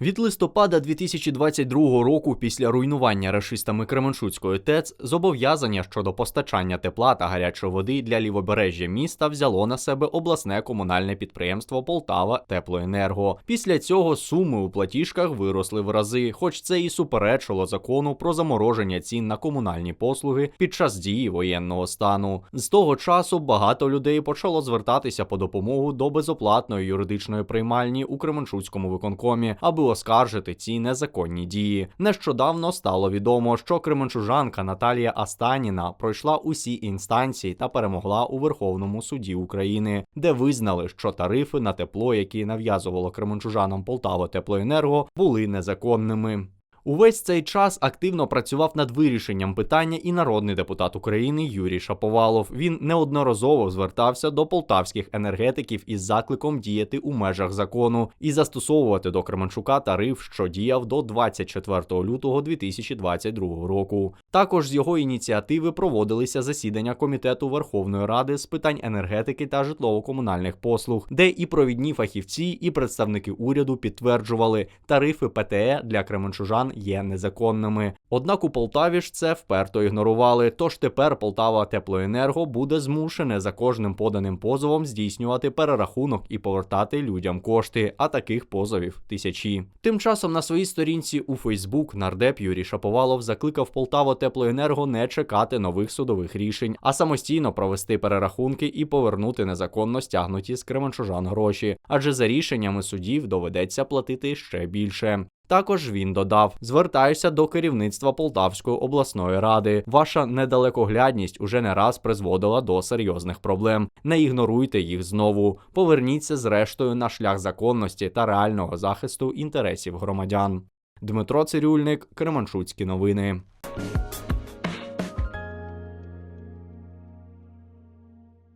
Від листопада 2022 року, після руйнування рашистами Кременчуцької ТЕЦ, зобов'язання щодо постачання тепла та гарячої води для лівобережжя міста взяло на себе обласне комунальне підприємство Полтава Теплоенерго. Після цього суми у платіжках виросли в рази, хоч це і суперечило закону про замороження цін на комунальні послуги під час дії воєнного стану. З того часу багато людей почало звертатися по допомогу до безоплатної юридичної приймальні у Кременчуцькому виконкомі, аби оскаржити ці незаконні дії. Нещодавно стало відомо, що кременчужанка Наталія Астаніна пройшла усі інстанції та перемогла у Верховному суді України, де визнали, що тарифи на тепло, які нав'язувало кременчужанам Полтава Теплоенерго, були незаконними. Увесь цей час активно працював над вирішенням питання і народний депутат України Юрій Шаповалов. Він неодноразово звертався до полтавських енергетиків із закликом діяти у межах закону і застосовувати до Кременчука тариф, що діяв до 24 лютого 2022 року. Також з його ініціативи проводилися засідання комітету Верховної Ради з питань енергетики та житлово-комунальних послуг, де і провідні фахівці, і представники уряду підтверджували, тарифи ПТЕ для кременчужан є незаконними. Однак у Полтаві ж це вперто ігнорували. Тож тепер Полтава Теплоенерго буде змушене за кожним поданим позовом здійснювати перерахунок і повертати людям кошти. А таких позовів тисячі. Тим часом на своїй сторінці у Фейсбук нардеп Юрій Шаповалов закликав Полтаву Теплоенерго не чекати нових судових рішень, а самостійно провести перерахунки і повернути незаконно стягнуті з кременчужан гроші. Адже за рішеннями судів доведеться платити ще більше. Також він додав: звертаюся до керівництва Полтавської обласної ради. Ваша недалекоглядність уже не раз призводила до серйозних проблем. Не ігноруйте їх знову. Поверніться зрештою на шлях законності та реального захисту інтересів громадян. Дмитро Цирюльник, Кременчуцькі новини.